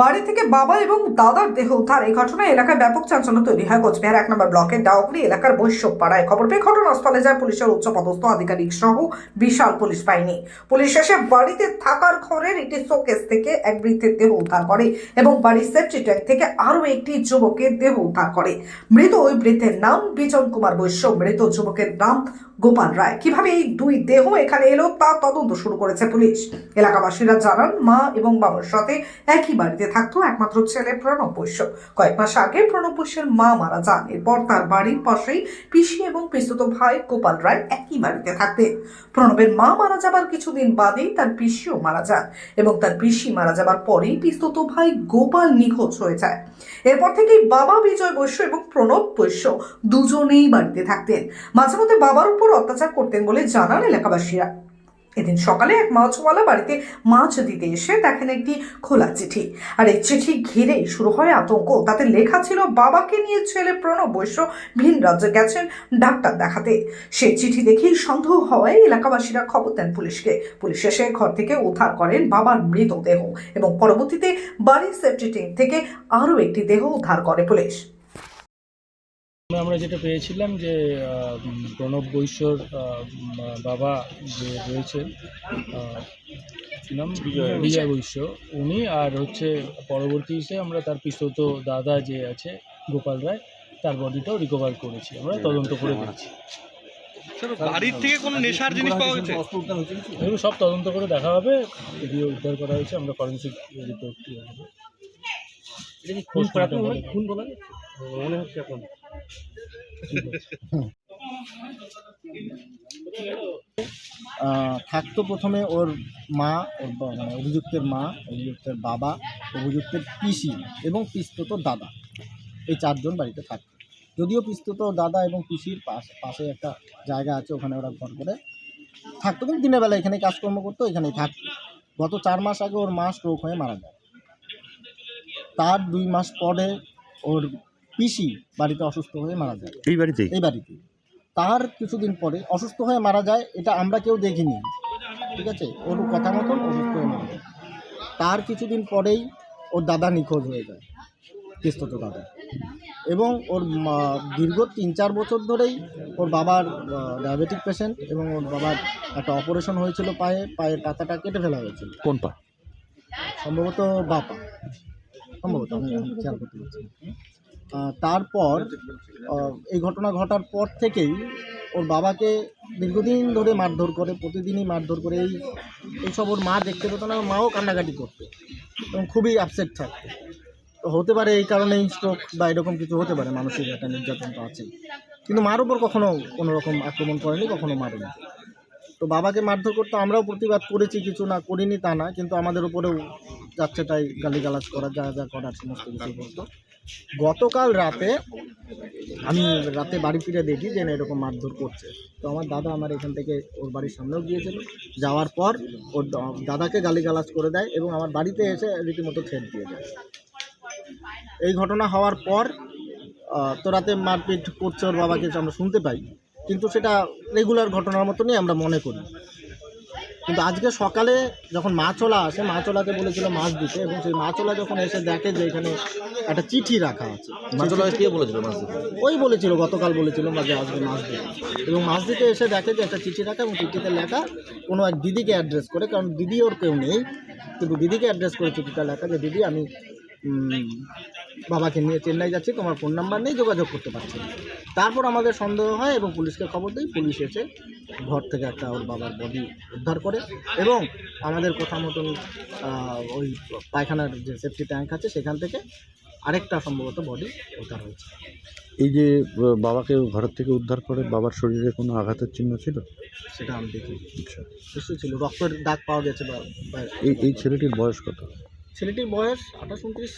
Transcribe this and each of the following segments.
বাড়ি থেকে বাবা এবং দাদার দেহ উদ্ধার। এই ঘটনায় এলাকায় ব্যাপক চাঞ্চল্য তৈরি হয় কোচবিহার এক নম্বর ব্লকের ডাউকরি এলাকার বৈশ্যপ পাড়ায় খবর পেয়ে ঘটনাস্থলে যায় পুলিশের উচ্চপদস্থ আধিকারিক সহ বিশাল পুলিশ বাহিনী। পুলিশ এসে বাড়িতে থাকার ঘরের একটি শোকেস থেকে এক বৃদ্ধের দেহ উদ্ধার করে এবং বাড়ির সেফটি ট্যাঙ্ক থেকে আরও একটি যুবকের দেহ উদ্ধার করে। মৃত ওই বৃদ্ধের নাম বিজন কুমার বৈশ্য। মৃত যুবকের নাম গোপাল রায়। কীভাবে এই দুই দেহ এখানে এলো তা তদন্ত শুরু করেছে পুলিশ। এলাকাবাসীরা জানান, মা এবং বাবার সাথে একই বাড়িতে থাকতো একমাত্র ছেলে প্রণব বৈশ্য। কয়েক মাস আগে প্রণব বৈশ্যের মা মারা যান। এরপর তার বাড়ির পাশেই পিসি এবং পিস্তুত ভাই গোপাল রায় একই বাড়িতে থাকতেন। প্রণবের মা মারা যাবার কিছুদিন বাদেই তার পিসিও মারা যান এবং তার পিসি মারা যাবার পরেই পিস্তুত ভাই গোপাল নিখোঁজ হয়ে যায়। এরপর থেকেই বাবা বিজয় বৈশ্য এবং প্রণব বৈশ্য দুজনেই বাড়িতে থাকতেন। মাঝে মধ্যে বাবার উপর অত্যাচার করতেন বলে জানান এলাকাবাসীরা। এদিন সকালে এক মাছওয়ালা বাড়িতে মাছ দিতে এসে দেখেন একটি খোলা চিঠি। আর এই চিঠি ঘিরে শুরু হয় আতঙ্ক। তাতে লেখা ছিল, বাবাকে নিয়ে ছেলে প্রণব বৈশ্য ভিন রাজ্যে গেছেন ডাক্তার দেখাতে। সে চিঠি দেখেই সন্দেহ হওয়ায় এলাকাবাসীরা খবর দেন পুলিশকে। পুলিশ এসে ঘর থেকে উদ্ধার করেন বাবার মৃতদেহ এবং পরবর্তীতে বাড়ির সেফটি থেকে আরও একটি দেহ উদ্ধার করে পুলিশ। আমরা- আমরা যেটা পেয়েছিলাম যে প্রণব বৈশ্যর বাবা যে রয়েছে আহ, কি নাম? বিজয় বৈশ্য। উনি আর হচ্ছে পরবর্তী হিসেবে আমরা তার পিস্তত দাদা যে আছে গোপাল রায় তার বডিটাও রিকভার করেছি। আমরা তদন্ত করে দেখছি। স্যার বাড়ির থেকে কোনো নেশার জিনিস পাওয়া গেছে? এগুলো সব তদন্ত করে দেখা হবে। এগুলো উদ্ধার করা হয়েছে আমরা ফরেন্সিক রিপোর্ট খুন বলা। মনে হচ্ছে এখন। থাকতো প্রথমে ওর মা, ওর মানে অভিযুক্তের মা, অভিযুক্তের বাবা, অভিযুক্তের পিসি এবং পিস্তুত দাদা। এই চারজন বাড়িতে থাকতো। যদিও পিস্তত দাদা এবং পিসির পাশ, পাশে একটা জায়গা আছে, ওখানে ওরা ঘর করে থাকতো। কিন্তু দিনের বেলা এখানে কাজকর্ম করতো, এখানেই থাকতো। গত চার মাস আগে ওর মা স্ট্রোক হয়ে মারা যায়। তার দুই মাস পরে ওর পিসি বাড়িতে অসুস্থ হয়ে মারা যায়। এই বাড়িতে এই বাড়িতে তার কিছুদিন পরে অসুস্থ হয়ে মারা যায় এটা আমরা কেউ দেখিনি। ঠিক আছে? ওর কথা মতন অসুস্থ হয়ে মারা যায়। তার কিছুদিন পরেই ওর দাদা নিখোঁজ হয়ে যায় কিস্তত দাদা। এবং ওর দীর্ঘ তিন চার বছর ধরেই ওর বাবার ডায়াবেটিক পেশেন্ট এবং ওর বাবার একটা অপারেশন হয়েছিল পায়ে পায়ের পাতাটা কেটে ফেলা হয়েছিল। কোন পা? সম্ভবত বাপা সম্ভবত আমি খেয়াল করতে পারছি তারপর এই ঘটনা ঘটার পর থেকেই ওর বাবাকে দীর্ঘদিন ধরে মারধর করে, প্রতিদিনই মারধর করে, এই, এইসব ওর মা দেখতে পেতো না মাও কান্নাকাটি করতো এবং খুবই আপসেট থাকতো। তো হতে পারে এই কারণেই স্ট্রোক বা এরকম কিছু হতে পারে, মানসিক একটা নির্যাতন তো আছেই। কিন্তু মার উপর কখনো কোনো রকম আক্রমণ করেনি, কখনো মারেনি। তো বাবাকে মারধর করতে আমরাও প্রতিবাদ করেছি, কিছু না করিনি তা না, কিন্তু আমাদের উপরেও যাচ্ছে তাই গালিগালাজ করা, যা যা করার সমস্ত কিছু করতো গতকাল রাতে আমি রাতে বাড়ি ফিরে দেখি যে না এরকম মারধর করছে। তো আমার দাদা আমার এখান থেকে ওর বাড়ির সামনেও গিয়েছিল। যাওয়ার পর ওর দাদাকে গালিগালাজ করে দেয় এবং আমার বাড়িতে এসে রীতিমতো থ্রেট দিয়ে দেয়। এই ঘটনা হওয়ার পর তো রাতে মারপিট করছে ওর বাবাকে আমরা শুনতে পাই। কিন্তু সেটা রেগুলার ঘটনার মতনই আমরা মনে করি। কিন্তু আজকে সকালে যখন মাছওয়ালা আসে মাছওয়ালাকে বলেছিল মাছ দিতে এবং সেই মাছওয়ালা যখন এসে দেখে যে এখানে একটা চিঠি রাখা আছে মাছলা কে বলেছিল মাছ দিতে? ওই বলেছিল গতকাল বলেছিল যে আসবে মাছ দিতে। এবং মাছ দিতে এসে দেখে যে একটা চিঠি রাখা এবং চিঠিতে লেখা কোনো এক দিদিকে অ্যাড্রেস করে কারণ দিদি ওর কেউ নেই। কিন্তু দিদিকে অ্যাড্রেস করে চিঠিটা লেখা যে দিদি আমি বাবাকে নিয়ে চেন্নাই যাচ্ছি তোমার ফোন নাম্বার নেই যোগাযোগ করতে পারছি না। তারপর আমাদের সন্দেহ হয় এবং পুলিশকে খবর দিই পুলিশ এসে ঘর থেকে একটা ওর বাবার বডি উদ্ধার করে এবং আমাদের কথা মতন ওই পায়খানার যে সেফটি ট্যাঙ্ক আছে সেখান থেকে আরেকটা সম্ভবত বডি উদ্ধার হয়েছে। এই যে বাবাকে ঘর থেকে উদ্ধার করে বাবার শরীরে কোনো আঘাতের চিহ্ন ছিল? সেটা আমি দেখি আচ্ছা। ছিল রক্তের দাগ পাওয়া গেছে বা বা- এই এই ছেলেটির বয়স কত? ছেলেটির বয়স আঠাশ উনত্রিশ।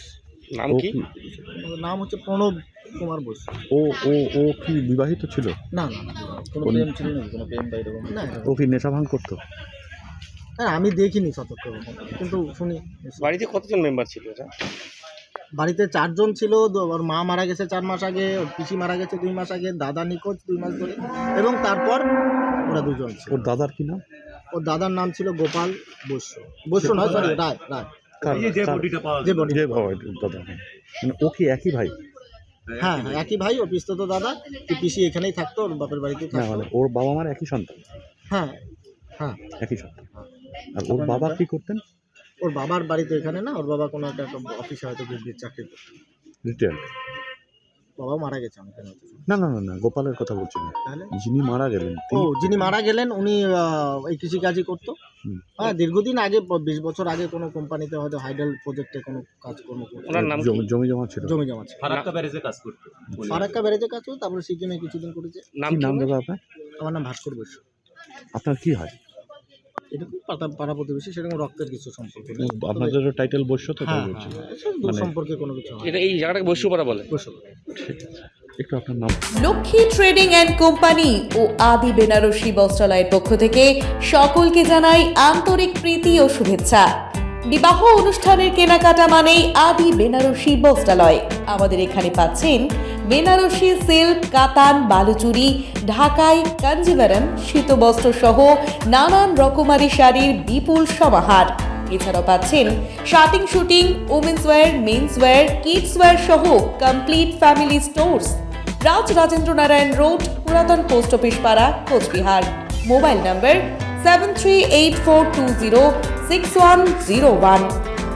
নাম কি? নাম হচ্ছে প্রণব কুমার বোস। ও ও ও কি বিবাহিত ছিল? না না না কোনো প্রেম ছিল না কোনো প্রেম বা এরকম না ও কি নেশা ভাঙ করতো? হ্যাঁ আমি দেখিনি সতর্ক কিন্তু শুনি। বাড়িতে কতজন মেম্বার ছিল এটা? বাড়িতে চারজন ছিল ওর মা মারা গেছে চার মাস আগে ওর পিসি মারা গেছে দুই মাস আগে দাদা নিখোঁজ দুই মাস ধরে এবং তারপর ওরা দুজন ছিল। ওর দাদার কি নাম? ওর দাদার নাম ছিল গোপাল বৈশ্য। বৈশ্য নয় সরি রায় রায়। কার- যে কার- বডিটা পাওয়া যে বডি যে বাবা দাদা হ্যাঁ। মানে ও কি একই ভাই? হ্যাঁ হ্যাঁ, একই ভাই ও দাদা। কি পিসি এখানেই থাকতো ওর বাপের বাড়িতেই না থাকতো। মানে ওর বাবা মার একই সন্তান? হ্যাঁ হ্যাঁ। একই সন্তান। আর ওর বাবা কি করতেন? ওর বাবার বাড়ি তো এখানে না ওর বাবা কোনো একটা অফিসে হয়তো চাকরি করতো রিটেল বাবা মারা গেছে আমি কেন না না না না গোপালের কথা বলছি না। তাহলে? যিনি মারা গেলেন ও যিনি মারা গেলেন উনি আহ, এই কৃষিকাজই করতো? হ্যাঁ দীর্ঘদিন আগে বিশ বছর আগে কোনো কোম্পানিতে হয়তো হাইডেল প্রজেক্টে কোনো কাজকর্ম করতো। জমি- জমি জমা ছিল। জমি জমা ছিল। ফারাক্কা ব্যারেজে কাজ করতো। ফারাক্কা ব্যারেজে কাজ করতো তারপরে সিকিমে কিছুদিন করেছে। কি নাম দাদা আপনার? আমার নাম ভাস্কর বসু। আপনার কি হয়? এরকম পাতা পাড়া প্রতিবেশী সেরকম রক্তের কিছু সম্পর্ক নেই। আপনাদেরও টাইটেল বৈশ্য তো তাই হ্যাঁ বলছি। হ্যাঁ, এসব দূর মানে- সম্পর্কে কোনো কিছু হয় এটা এই জায়গাটাকে বৈশ্যপাড়া বলে। বসু ঠিক আছে একটু আপনার নাম। লক্ষ্মী ট্রেডিং অ্যান্ড কোম্পানি ও আদি বেনারসি বস্ত্রালয়ের পক্ষ থেকে সকলকে জানাই আন্তরিক প্রীতি ও শুভেচ্ছা। বিবাহ অনুষ্ঠানের কেনাকাটা মানেই আদি বেনারসি বস্ত্রালয়। আমাদের এখানে পাচ্ছেন বেনারসি সিল্ক, কাতান, বালুচুরি ঢাকাই কাঞ্জিভারম শীতবস্ত্র সহ নানান রকমারি শাড়ির বিপুল সমাহার। এছাড়াও পাচ্ছেন shirting suiting women's wear men's wear kids wear সহ complete family stores Raj Rajendra Narayan road, পুরাতন পোস্ট অফিস পাড়া, Coochbehar. Mobile number seven three eight four two zero six one zero one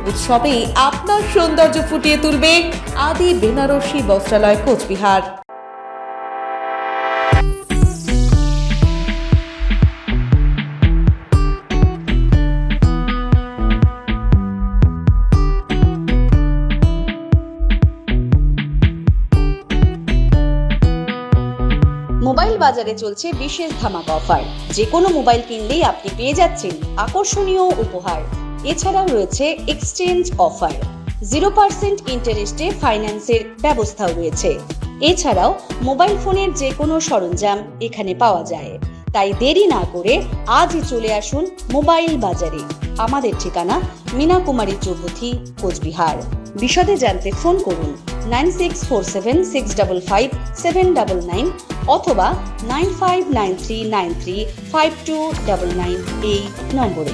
উৎসবে আপনার সৌন্দর্য ফুটিয়ে তুলবে আদি বেনারসি বস্ত্রালয় কোচবিহার। বাজারে চলছে বিশেষ ধামাকা অফার। যে কোনো মোবাইল কিনলেই আপনি পেয়ে যাচ্ছেন আকর্ষণীয় উপহার। এছাড়াও রয়েছে এক্সচেঞ্জ অফার। জিরো পার্সেন্ট ইন্টারেস্টে ফাইন্যান্সের ব্যবস্থাও রয়েছে। এছাড়াও মোবাইল ফোনের যে কোনো সরঞ্জাম এখানে পাওয়া যায়। তাই দেরি না করে আজই চলে আসুন মোবাইল বাজারে। আমাদের ঠিকানা মীনা কুমারী চৌধুরী কোচবিহার। বিশদে জানতে ফোন করুন। Nine six four seven six double five seven double nine অথবা nine five nine three nine three five two double nine এই নম্বরে।